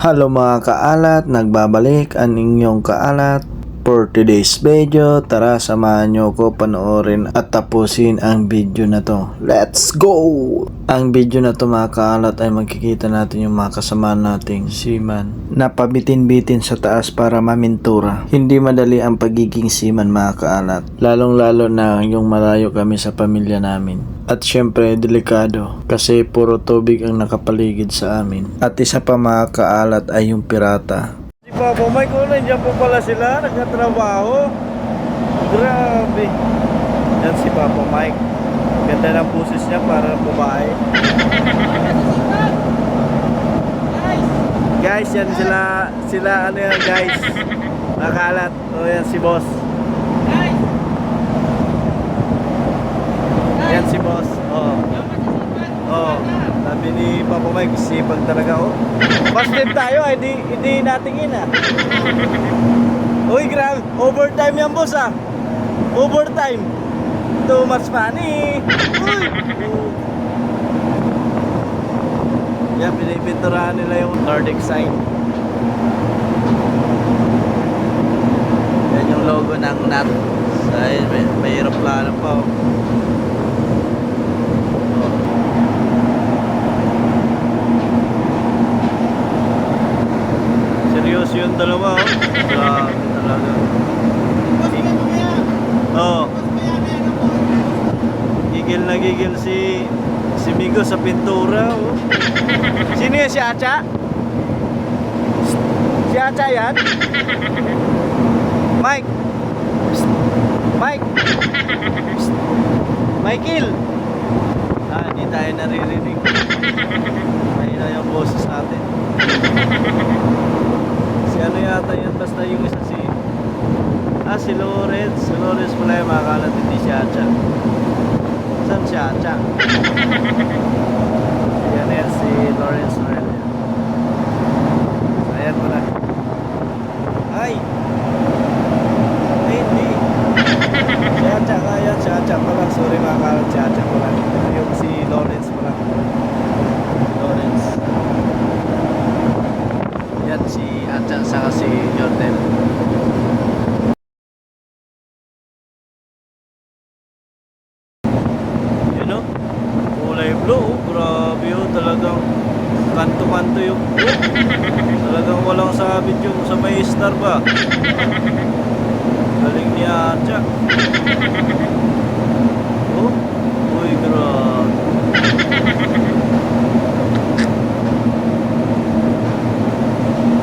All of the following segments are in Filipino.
Hello mga kaalat, nagbabalik ang inyong kaalat for today's video. Tara, samahan nyo ko panoorin at tapusin ang video na to. Let's go! Ang video na to mga kaalat ay magkikita natin yung mga kasama nating seaman na pabitin-bitin sa taas para mamintura. Hindi madali ang pagiging seaman mga kaalat. Lalong lalo na yung malayo kami sa pamilya namin. At syempre, delikado kasi puro tubig ang nakapaligid sa amin. At isa pa mga kaalat ay yung pirata. Si Papa Mike, oh, nandiyan po pala sila, nagkatrabaho. Grabe. Yan si Papa Mike. Ganda ng pusis niya para babae. Guys, yan sila, sila ano yan guys. Nakalat. O yan si boss. Yan si boss. Oo. Oo. Sabi ni Papa Mike, sipag talaga oh. First time tayo, ah, hindi, hindi natingin ah. Uy, grabe. Overtime yan boss ah. Overtime. Too much money. Uy. Yan, pinipinturahan nila yung Nordic sign. Yan yung logo ng NAT. Ayun, may, may aeroplano pa oh. Seryoso yung dalawa, oh. Grabe talaga. Oo. Oh. Gigil na gigil si si Migo sa pintura, oh. Sino yan, si Acha? Si Acha yan? Mike! Mike! Psst. Michael! Ah, hindi tayo naririnig. Ayun na yung boses natin. Si ano yata yun, basta yung isa si... Ah, si Lawrence. Si Lawrence pala yung makakalat, hindi si Acha. Saan si Acha? Yan yan, si Lawrence Noel. Ayan mo na. Ay, hindi. Si Acha nga yan, si Acha pala. Sorry makakalat, si Acha pala. Yung si Lawrence pala. Lawrence. Yan si Acha saka si Jordan. Yun o. Kulay blue. oh. Grabe o. Talagang kanto-kanto yung blue. Talagang walang sabit yung sa may star ba. Galing ni Acha. Oh. Uy, grabe.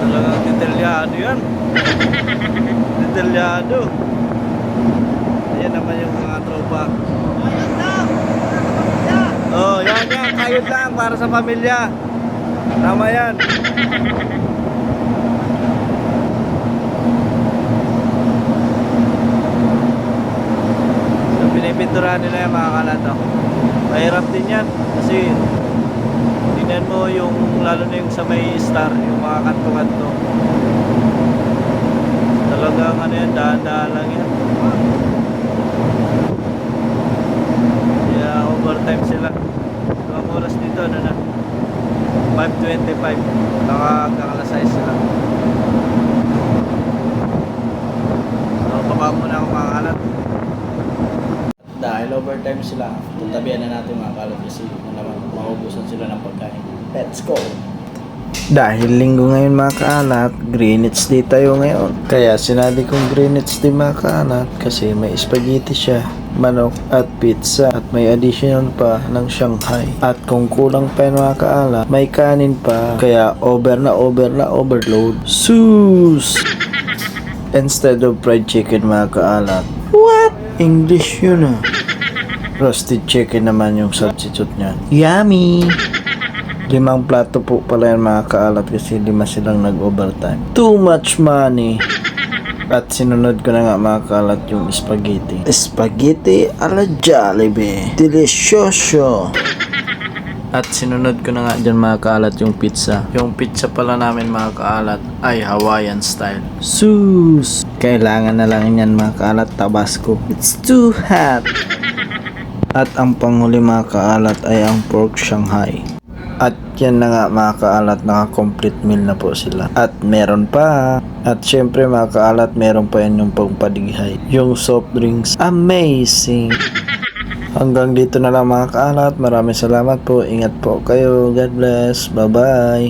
Talagang detalyado yan. Detalyado. Ayan naman yung mga tropa. Oh, yan yan. Kayod lang para sa pamilya. Tama yan. So, pinipinturahan nila yung mga kalato. Mahirap din yan. Kasi, tingnan mo yung, lalo na yung sa may star, yung mga kanto-kanto. Talagang ano yan, dahan-dahan lang yan. Kaya overtime sila. So, ang oras dito, ano na? 5.25. Nakakakalasay sila. So, baba muna ako mga kalat. Dahil overtime sila, tatabihan na natin mga kalat kasi naman maubusan sila ng pagkain. Let's go! Dahil linggo ngayon mga kaalat, Greenwich Day tayo ngayon. Kaya sinabi kong Greenwich Day mga kaalat kasi may spaghetti siya, manok at pizza at may additional pa ng Shanghai. At kung kulang pa yun mga kaalat, may kanin pa. Kaya over na over na overload. Sus! Instead of fried chicken mga kaalat. What? English yun ah. Roasted chicken naman yung substitute niya. Yummy! Limang plato po pala yan mga kaalat kasi lima silang nag-overtime. Too much money. At sinunod ko na nga mga kaalat yung spaghetti. Spaghetti alla Jollibee. Delicioso. At sinunod ko na nga dyan mga kaalat yung pizza. Yung pizza pala namin mga kaalat ay Hawaiian style. Sus! Kailangan na lang yan mga kaalat Tabasco. It's too hot. At ang panghuli mga kaalat ay ang pork Shanghai. At yan na nga mga kaalat, naka-complete meal na po sila. At meron pa. At syempre mga kaalat, meron pa yan yung pangpadighay. Yung soft drinks. Amazing! Hanggang dito na lang mga kaalat. Maraming salamat po. Ingat po kayo. God bless. Bye-bye.